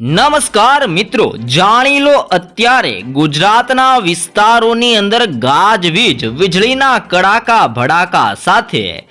નમસ્કાર મિત્રો, જાણી લો અત્યારે ગુજરાતના વિસ્તારોની અંદર ગાજવીજ, વીજળીના કડાકા, ભડાકા સાથે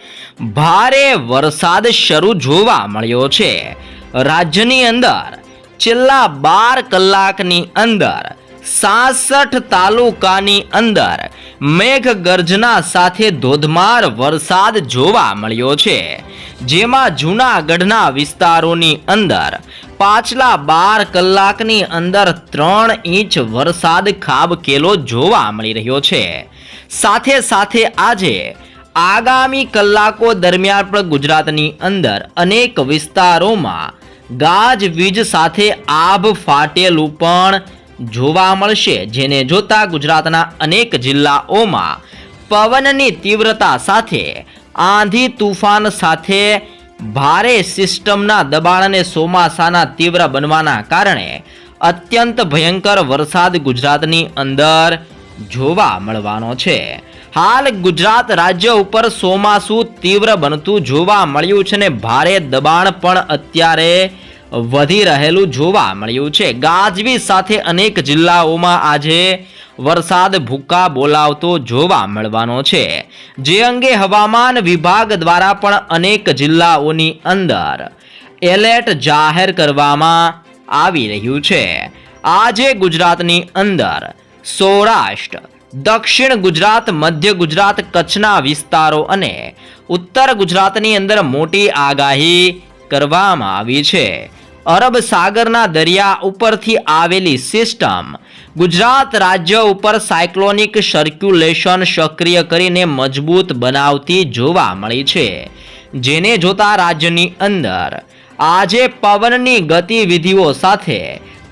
ભારે વરસાદ શરૂ જોવા મળ્યો છે. રાજ્યની અંદર છેલ્લા બાર કલાકની અંદર સાસઠ તાલુકાની અંદર મેઘ ગર્જના સાથે ધોધમાર વરસાદ જોવા મળ્યો છે. જેમાં જૂનાગઢના વિસ્તારોની અંદર પાછલા બાર કલાકની અંદર ત્રણ ઇંચ વરસાદ ખાબકેલો જોવા મળી રહ્યો છે. સાથે સાથે આજે આગામી કલાકો દરમિયાન પણ ગુજરાતની અંદર અનેક વિસ્તારોમાં ગાજવીજ સાથે આભ ફાટેલું પણ જોવા મળશે, જેને જોતા ગુજરાતના અનેક જિલ્લાઓમાં પવનની તીવ્રતા સાથે આંધી તુફાન સાથે ભારે સિસ્ટમના દબાણ અને ચોમાસાના તીવ્ર બનવાના કારણે અત્યંત ભયંકર વરસાદ ગુજરાતની અંદર જોવા મળવાનો છે. હાલ ગુજરાત રાજ્ય ઉપર ચોમાસું તીવ્ર બનતું જોવા મળ્યું છે ને ભારે દબાણ પણ અત્યારે વધી રહેલું જોવા મળ્યું છે. ગાજવી સાથે અનેક જિલ્લાઓમાં આજે વરસાદ ભૂકા બોલાવતો જોવા મળવાનો છે. જે અંગે હવામાન વિભાગ દ્વારા પણ અનેક જિલ્લાઓની અંદર એલર્ટ જાહેર કરવામાં આવી રહ્યું છે. આજે ગુજરાતની અંદર સૌરાષ્ટ્ર, દક્ષિણ ગુજરાત, મધ્ય ગુજરાત, કચ્છના વિસ્તારો અને ઉત્તર ગુજરાતની અંદર મોટી આગાહી કરવામાં આવી છે. અરબ સાગરના દરિયા ઉપરથી આવેલી સિસ્ટમ. ગુજરાત રાજ્ય ઉપર સાયક્લોનિક સર્ક્યુલેશન સક્રિય કરીને મજબૂત બનાવતી જોવા મળી છે. જેને જોતા રાજ્યની અંદર આજે પવનની ગતિવિધિઓ સાથે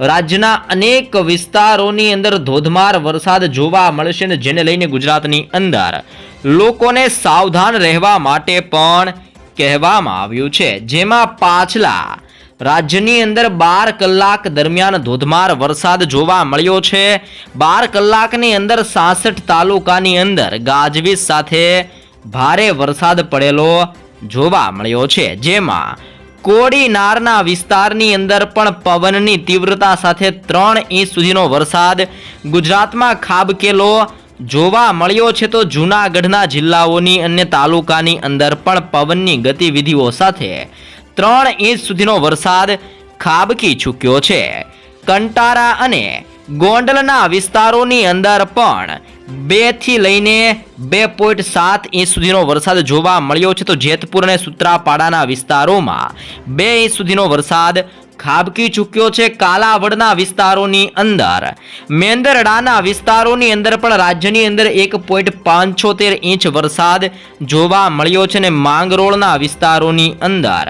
રાજ્યના અનેક વિસ્તારોની અંદર ધોધમાર વરસાદ જોવા મળશે ને જેને લઈને ગુજરાતની અંદર લોકોને સાવધાન રહેવા માટે પણ કહેવામાં આવ્યું છે. જેમાં પાછલા રાજ્યની અંદર બાર કલાક દરમિયાન ધોધમાર વરસાદ જોવા મળ્યો છે. બાર કલાકની અંદર સાસઠ તાલુકાની અંદર ગાજવીજ સાથે ભારે વરસાદ પડેલો જોવા મળ્યો છે. જેમાં કોડીનારના વિસ્તારની અંદર પણ પવનની તીવ્રતા સાથે ત્રણ ઇંચ સુધીનો વરસાદ ગુજરાતમાં ખાબકેલો જોવા મળ્યો છે. તો જૂનાગઢના જિલ્લાઓની અન્ય તાલુકાની અંદર પણ પવનની ગતિવિધિઓ સાથે ત્રણ ઇંચ સુધીનો વરસાદ ખાબકી ચૂક્યો છે. કંટારા અને ગોંડલના વિસ્તારોની અંદર પણ બેથી લઈને બે પોઈન્ટ સાત ઇંચ સુધીનો વરસાદ જોવા મળ્યો છે. તો જેતપુર અને સુત્રાપાડાના વિસ્તારોમાં બે ઇંચ સુધીનો વરસાદ ખાબકી ચૂક્યો છે. કાલાવડના વિસ્તારોની અંદર, મેંદરડાના વિસ્તારોની અંદર પણ રાજ્યની અંદર એક પોઈન્ટ પાંચોતેર ઇંચ વરસાદ જોવા મળ્યો છે. અને માંગરોળના વિસ્તારોની અંદર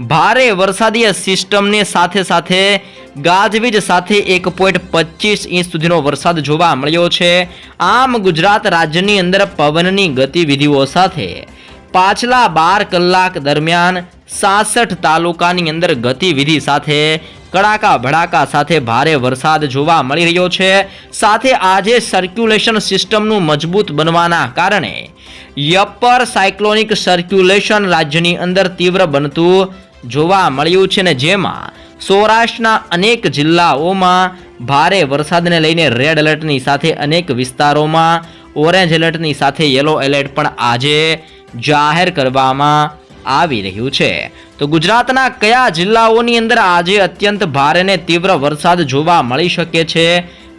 ભારે વરસાદીય સિસ્ટમની સાથે સાથે ગાજવીજ સાથે એક પોઈન્ટ પચીસ ઇંચ સુધીનો વરસાદ જોવા મળ્યો છે. આમ ગુજરાત રાજ્યની અંદર પવનની ગતિવિધિઓ સાથે પાછલા બાર કલાક દરમિયાન સાસઠ તાલુકાની અંદર ગતિવિધિ સાથે કડાકા ભડાકા સાથે ભારે વરસાદ જોવા મળી રહ્યો છે. સાથે આજે સર્ક્યુલેશન સિસ્ટમનું મજબૂત બનવાના કારણે યપર સાયક્લોનિક સર્ક્યુલેશન રાજ્યની અંદર તીવ્ર બનતું જોવા મળ્યું છે ને જેમાં સૌરાષ્ટ્રના અનેક જિલ્લાઓમાં ભારે વરસાદને લઈને રેડ એલર્ટની સાથે અનેક વિસ્તારોમાં ઓરેન્જ એલર્ટની સાથે યલો એલર્ટ પણ આજે જાહેર કરવામાં આવી રહ્યું છે. તો ગુજરાતના કયા જિલ્લાઓની અંદર આજે અત્યંત ભારે ને તીવ્ર વરસાદ જોવા મળી શકે છે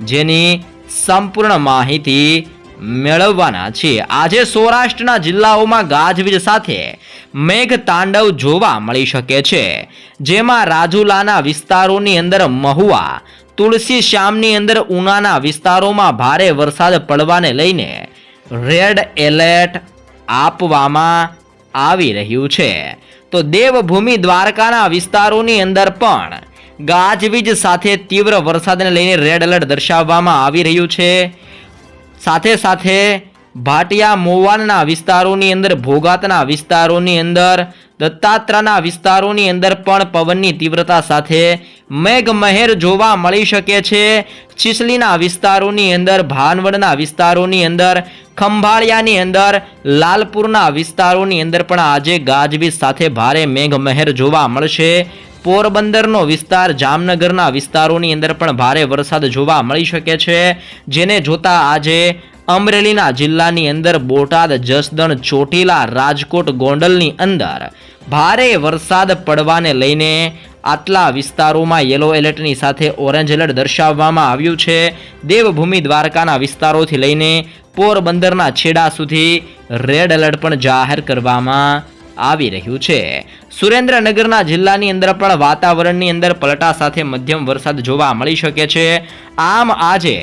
જેની સંપૂર્ણ માહિતી મેળવવાના છે આજે સૌરાષ્ટ્રના જિલ્લાઓમાં ગાજવીજ સાથે મેઘ તાંડવ જોવા મળી શકે છે. જેમાં રાજુલાના વિસ્તારોની અંદર મહુવા, તુલસી શ્યામની અંદર ઉનાના વિસ્તારોમાં ભારે વરસાદ પડવાને લઈને રેડ એલર્ટ આપવામાં આવી રહ્યું છે. તો દેવભૂમિ દ્વારકાના વિસ્તારોની અંદર પણ ગાજવીજ સાથે તીવ્ર વરસાદને લઈને રેડ એલર્ટ દર્શાવવામાં આવી રહ્યું છે. સાથે સાથે ભાટિયા મોવાનના વિસ્તારોની અંદર, ભોગાતના વિસ્તારોની અંદર, દત્તાત્રાના વિસ્તારોની અંદર પણ પવનની તીવ્રતા સાથે મેઘમહેર જોવા મળી શકે છે. ચીસલીના વિસ્તારોની અંદર, ભાનવડના વિસ્તારોની અંદર, ખંભાળિયાની અંદર, લાલપુરના વિસ્તારોની અંદર પણ આજે ગાજવીજ સાથે ભારે મેઘમહેર જોવા મળશે. પોરબંદરનો વિસ્તાર, જામનગરના વિસ્તારોની અંદર પણ ભારે વરસાદ જોવા મળી શકે છે. જેને જોતા આજે અમરેલીના જિલ્લાની અંદર બોટાદ, જસદણ, ચોટીલા, રાજકોટ, ગોંડલની અંદર ભારે વરસાદ પડવાને લઈને આટલા વિસ્તારોમાં યલો એલર્ટની સાથે ઓરેન્જ એલર્ટ દર્શાવવામાં આવ્યું છે. દેવભૂમિ દ્વારકાના વિસ્તારોથી લઈને પોરબંદરના છેડા સુધી રેડ એલર્ટ પણ જાહેર કરવામાં આવી રહ્યું છે. સુરેન્દ્રનગરના જિલ્લાની અંદર પણ વાતાવરણની અંદર પલટા સાથે મધ્યમ વરસાદ જોવા મળી શકે છે. આમ આજે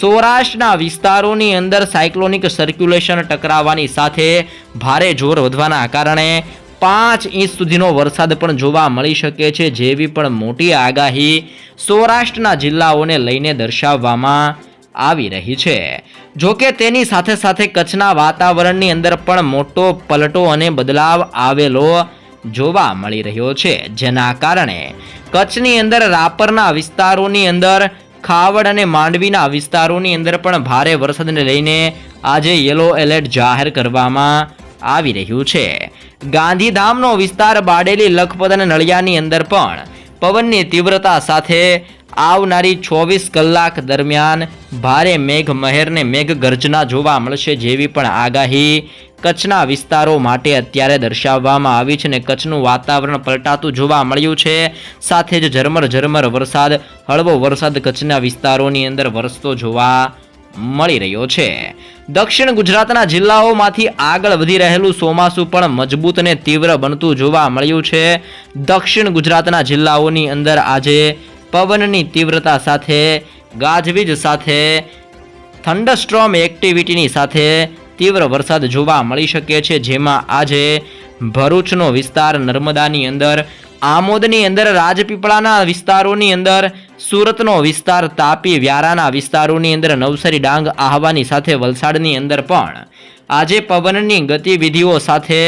સૌરાષ્ટ્રના વિસ્તારોની અંદર સાયક્લોનિક સર્ક્યુલેશન ટકરાવવાની સાથે ભારે જોર વધવાના કારણે પાંચ ઇંચ સુધીનો વરસાદ પણ જોવા મળી શકે છે જેવી પણ મોટી આગાહી સૌરાષ્ટ્રના જિલ્લાઓને લઈને દર્શાવવામાં આવી રહી છે. જોકે તેની સાથે સાથે કચ્છના વાતાવરણની અંદર પણ મોટો પલટો અને બદલાવ આવેલો જોવા મળી રહ્યો છે. જેના કારણે કચ્છની અંદર રાપરના વિસ્તારોની અંદર ખાવડ અને માંડવીના વિસ્તારોની અંદર પણ ભારે વરસાદને લઈને આજે યલો એલર્ટ જાહેર કરવામાં આવી રહ્યું છે. ગાંધીધામનો વિસ્તાર બાડેલી, લખપત અને નળિયાની અંદર પણ પવનની તીવ્રતા સાથે આવનારી ચોવીસ કલાક દરમિયાન ભારે મેઘ મહેરને મેઘ ગર્જના જોવા મળશે જેવી પણ આગાહી કચ્છના વિસ્તારો માટે અત્યારે દર્શાવવામાં આવી છે અને કચ્છનું વાતાવરણ પલટાતું જોવા મળ્યું છે. સાથે જ ઝરમર ઝરમર વરસાદ, હળવો વરસાદ કચ્છના વિસ્તારોની અંદર વરસતો જોવા મળી રહ્યો છે. દક્ષિણ ગુજરાતના જિલ્લાઓમાંથી આગળ વધી રહેલું ચોમાસું પણ મજબૂત અને તીવ્ર બનતું જોવા મળ્યું છે. દક્ષિણ ગુજરાતના જિલ્લાઓની અંદર આજે પવનની તીવ્રતા સાથે, ગાજવીજ સાથે થંડરસ્ટ્રોમ એક્ટિવિટીની સાથે તીવ્ર વરસાદ જોવા મળી શકે છે, જેમાં આજે ભરૂચનો વિસ્તાર નર્મદાની અંદર, આમોદની અંદર રાજપીપળાના વિસ્તારોની અંદર, સુરતનો વિસ્તાર તાપી વ્યારાના વિસ્તારોની અંદર, નવસારી, ડાંગ, આહવાની સાથે વલસાડની અંદર પણ. આજે પવનની ગતિવિધિઓ સાથે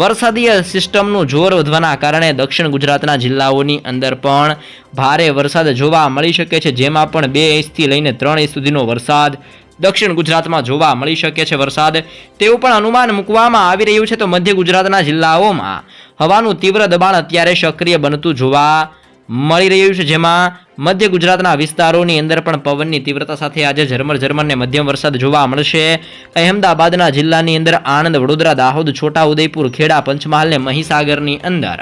વરસાદીય સિસ્ટમનું જોર વધવાના કારણે દક્ષિણ ગુજરાતના જિલ્લાઓની અંદર પણ ભારે વરસાદ જોવા મળી શકે છે, જેમાં પણ બે ઇંચથી લઈને ત્રણ ઇંચ સુધીનો વરસાદ દક્ષિણ ગુજરાતમાં જોવા મળી શકે છે વરસાદ. તેવું પણ અનુમાન મૂકવામાં આવી રહ્યું છે તો મધ્ય ગુજરાતના જિલ્લાઓમાં હવાનું તીવ્ર દબાણ અત્યારે સક્રિય બનતું જોવા મળી રહ્યું છે, જેમાં મધ્ય ગુજરાતના વિસ્તારોની અંદર પણ પવનની તીવ્રતા સાથે આજે ઝરમર ઝરમરને મધ્યમ વરસાદ જોવા મળશે. અહેમદાબાદના જિલ્લાની અંદર આણંદ, વડોદરા, દાહોદ, છોટા ઉદયપુર, ખેડા, પંચમહાલ ને મહીસાગરની અંદર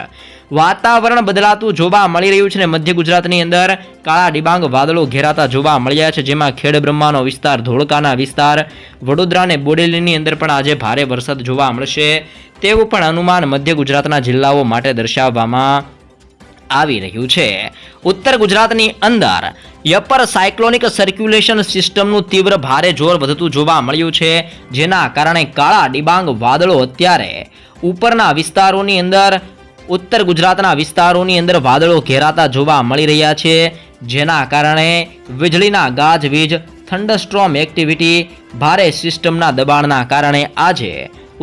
વાતાવરણ બદલાતું જોવા મળી રહ્યું છે ને મધ્ય ગુજરાતની અંદર કાળા ડિબાંગ વાદળો ઘેરાતા જોવા મળ્યા છે જેમાં ખેડ બ્રહ્માનો વિસ્તાર, ધોળકાના વિસ્તાર, વડોદરા અને બોડેલીની અંદર પણ આજે ભારે વરસાદ જોવા મળશે. તેવું પણ અનુમાન મધ્ય ગુજરાતના જિલ્લાઓ માટે દર્શાવવામાં આવી રહ્યું છે. ઉત્તર ગુજરાતની અંદર યપર સાયક્લોનિક સર્ક્યુલેશન સિસ્ટમનું તીવ્ર ભારે જોર વધતું જોવા મળ્યું છે, જેના કારણે કાળા ડિબાંગ વાદળો અત્યારે ઉપરના વિસ્તારોની અંદર, ઉત્તર ગુજરાતના વિસ્તારોની અંદર વાદળો ઘેરાતા જોવા મળી રહ્યા છે, જેના કારણે વીજળીના ગાજવીજ થંડરસ્ટ્રોમ એક્ટિવિટી, ભારે સિસ્ટમના દબાણના કારણે આજે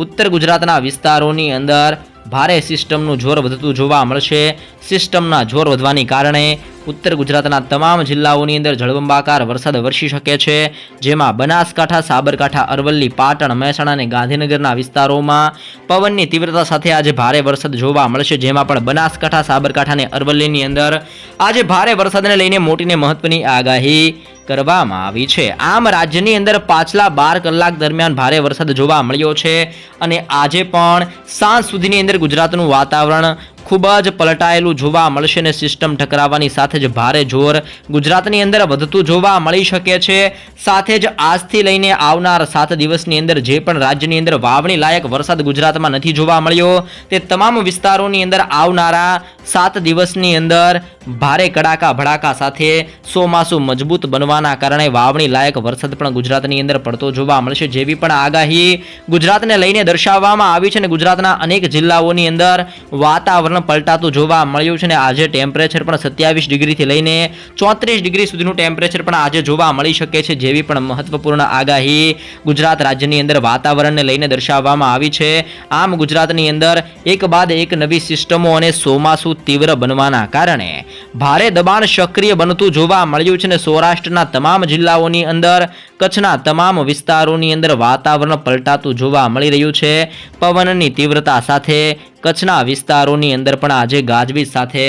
ઉત્તર ગુજરાતના વિસ્તારોની અંદર ભારે સિસ્ટમનું જોર વધતું જોવા મળશે. સિસ્ટમના જોર વધવાની કારણે ઉત્તર ગુજરાતના તમામ જિલ્લાઓની અંદર જળબંબાકાર વરસાદ વરસી શકે છે. જેમાં બનાસકાંઠા, સાબરકાંઠા, અરવલ્લી, પાટણ, મહેસાણા અને ગાંધીનગરના વિસ્તારોમાં પવનની તીવ્રતા સાથે આજે ભારે વરસાદ જોવા મળશે. જેમાં પણ બનાસકાંઠા, સાબરકાંઠા અને અરવલ્લીની અંદર આજે ભારે વરસાદને લઈને મોટીને મહત્વની આગાહી કરવામાં આવી છે. આમ રાજ્યની અંદર પાછલા બાર કલાક દરમિયાન ભારે વરસાદ જોવા મળ્યો છે અને આજે પણ સાંજ સુધીની અંદર ગુજરાતનું વાતાવરણ ખૂબ જ પલટાયેલું જોવા મળશે અને સિસ્ટમ ટકરાવવાની સાથે જ ભારે જોર ગુજરાતની અંદર વધતું જોવા મળી શકે છે. સાથે જ આજથી લઈને આવનાર સાત દિવસની અંદર જે પણ રાજ્યની અંદર વાવણી લાયક વરસાદ ગુજરાતમાં નથી જોવા મળ્યો, તે તમામ વિસ્તારોની અંદર આવનારા સાત દિવસની અંદર ભારે કડાકા ભડાકા સાથે ચોમાસું મજબૂત બનવાના કારણે વાવણી લાયક વરસાદ પણ ગુજરાતની અંદર પડતો જોવા મળશે જેવી પણ આગાહી ગુજરાતને લઈને દર્શાવવામાં આવી છે અને ગુજરાતના અનેક જિલ્લાઓની અંદર વાતાવરણ પલટાતું જોવા મળ્યું છે અને આજે ટેમ્પરેચર પણ સત્યાવીસ ડિગ્રીથી લઈને ચોત્રીસ ડિગ્રી સુધીનું ટેમ્પરેચર પણ આજે જોવા મળી શકે છે જેવી પણ મહત્વપૂર્ણ આગાહી ગુજરાત રાજ્યની અંદર વાતાવરણને લઈને દર્શાવવામાં આવી છે. આમ ગુજરાતની અંદર એક બાદ એક નવી સિસ્ટમો અને ચોમાસું તીવ્ર બનવાના કારણે ભારે દબાણ સક્રિય બનતું જોવા મળ્યું છે અને સૌરાષ્ટ્રના તમામ જિલ્લાઓની અંદર કચ્છના તમામ વિસ્તારોની અંદર વાતાવરણ પલટાતું જોવા મળી રહ્યું છે. પવનની તીવ્રતા સાથે કચ્છના વિસ્તારોની અંદર પણ આજે ગાજવીજ સાથે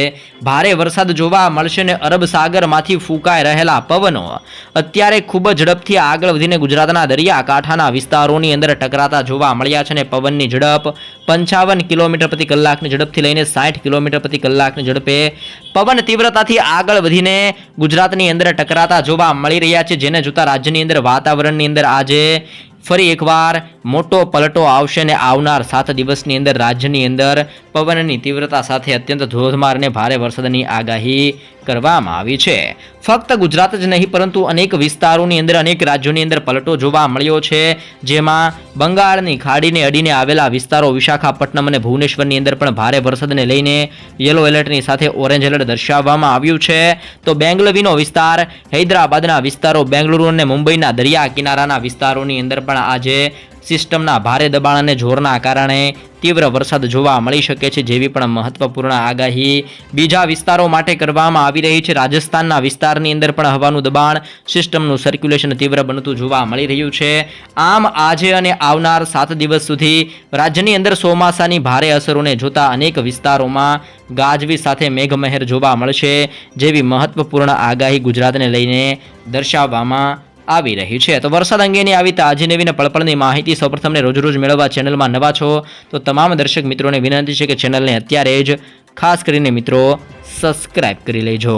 ભારે વરસાદ જોવા મળશે ને અરબ સાગરમાંથી ફૂંકાઈ રહેલા પવનો. અત્યારે ખૂબ જ ઝડપથી આગળ વધીને ગુજરાતના દરિયાકાંઠાના વિસ્તારોની અંદર ટકરાતા જોવા મળ્યા છે ને પવનની ઝડપ પંચાવન કિલોમીટર પ્રતિ કલાકની ઝડપથી લઈને સાઠ કિલોમીટર પ્રતિ કલાકની ઝડપે પવન તીવ્રતાથી આગળ વધીને ગુજરાતની અંદર ટકરાતા જોવા મળી રહ્યા છે, જેને જોતા રાજ્યની અંદર વાતાવરણની અંદર આજે ફરી એકવાર મોટો પલટો આવશે અને આવનાર સાત દિવસની અંદર રાજ્યની અંદર પવનની તીવ્રતા સાથે અત્યંત ધોધમાર અને ભારે વરસાદની આગાહી કરવામાં આવી છે. ફક્ત ગુજરાત જ નહીં, પરંતુ અનેક વિસ્તારોની અંદર, અનેક રાજ્યોની અંદર પલટો જોવા મળ્યો છે. જેમાં બંગાળની ખાડીને અડીને આવેલા વિસ્તારો વિશાખાપટ્ટનમ અને ભુવનેશ્વરની અંદર પણ ભારે વરસાદને લઈને યલો એલર્ટની સાથે ઓરેન્જ એલર્ટ દર્શાવવામાં આવ્યું છે. તો બેંગલવીનો વિસ્તાર, હૈદરાબાદના વિસ્તારો, બેંગલુરુ અને મુંબઈના દરિયા કિનારાના વિસ્તારોની અંદર પણ આજે સિસ્ટમના ભારે દબાણ અને જોરના કારણે તીવ્ર વરસાદ જોવા મળી શકે છે, જેવી પણ મહત્વપૂર્ણ આગાહી બીજા વિસ્તારો માટે કરવામાં આવી રહી છે. રાજસ્થાનના વિસ્તારની અંદર પણ હવાનું દબાણ, સિસ્ટમનું સર્ક્યુલેશન તીવ્ર બનતું જોવા મળી રહ્યું છે. આમ આજે અને આવનાર સાત દિવસ સુધી રાજ્યની અંદર ચોમાસાની ભારે અસરોને જોતા અનેક વિસ્તારોમાં ગાજવી સાથે મેઘમહેર જોવા મળશે, જેવી મહત્વપૂર્ણ આગાહી ગુજરાતને લઈને દર્શાવવામાં આવી રહી છે. તો વરસાદ અંગેની આવી તાજી નવીને પળપળની માહિતી સૌપ્રથમને રોજ રોજ મેળવવા ચેનલમાં નવા છો. તો તમામ દર્શક મિત્રોને વિનંતી છે કે ચેનલને અત્યારે જ ખાસ કરીને મિત્રો સબસ્ક્રાઇબ કરી લેજો.